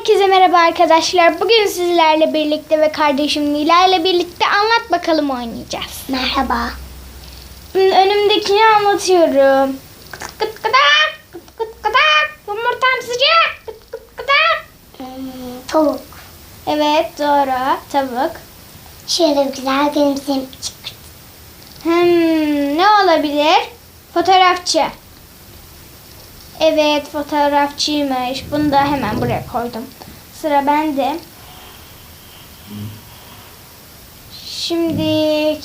Herkese merhaba arkadaşlar. Bugün sizlerle birlikte ve kardeşim Nila ile birlikte anlat bakalım oynayacağız. Merhaba. Önümdekini anlatıyorum. Kıt kıt kıdak, kıt kıt kıdak, yumurtam sıcak, kıt kıt kıdak. Hmm, tavuk. Evet doğru. Tavuk. Şöyle güzel gülümseyim. Hmm, ne olabilir? Fotoğrafçı. Evet fotoğrafçıymış. Bunu da hemen buraya koydum. Sıra bende. Şimdi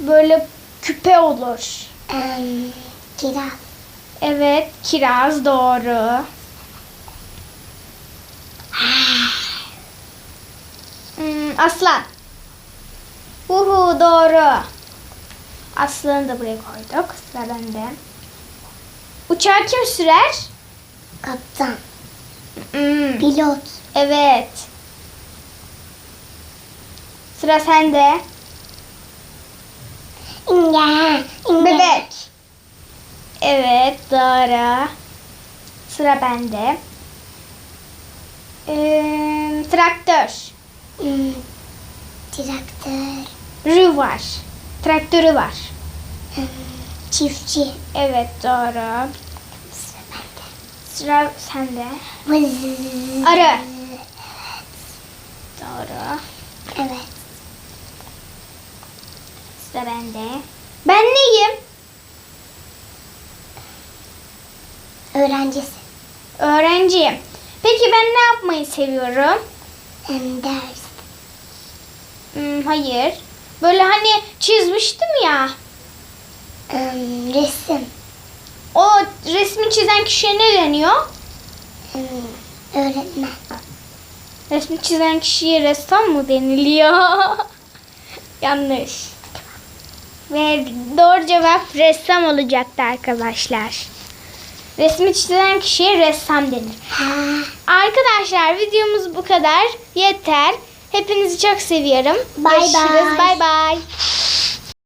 böyle küpe olur. Kiraz. Evet kiraz doğru. Hmm, aslan. Uhu doğru. Aslanı da buraya koyduk. Sıra bende. Uçağı kim sürer? Kaptan. Hmm, Pilot. evet. Sıra sende. İnge. Bebek. Evet doğru. Sıra bende. Ee, traktör. Hmm, traktör. Rü var. Traktörü var. Hmm, çiftçi. Evet doğru. Sıra sende. Arı. Doğru. Evet. Sıra bende. Ben neyim? Öğrencisi. Öğrenciyim. Peki ben ne yapmayı seviyorum? Hmm, ders. Hmm, hayır. Böyle hani çizmiştim ya. Hmm, resim. O resmi çizen kişiye ne deniyor? Hmm, öğretmen. Resmi çizen kişiye ressam mı deniliyor? Yanlış. Ve doğru cevap ressam olacaktı arkadaşlar. Resmi çizen kişiye ressam denir. Arkadaşlar videomuz bu kadar. Yeter. Hepinizi çok seviyorum. Bye Görüşürüz. bye. Bay bay.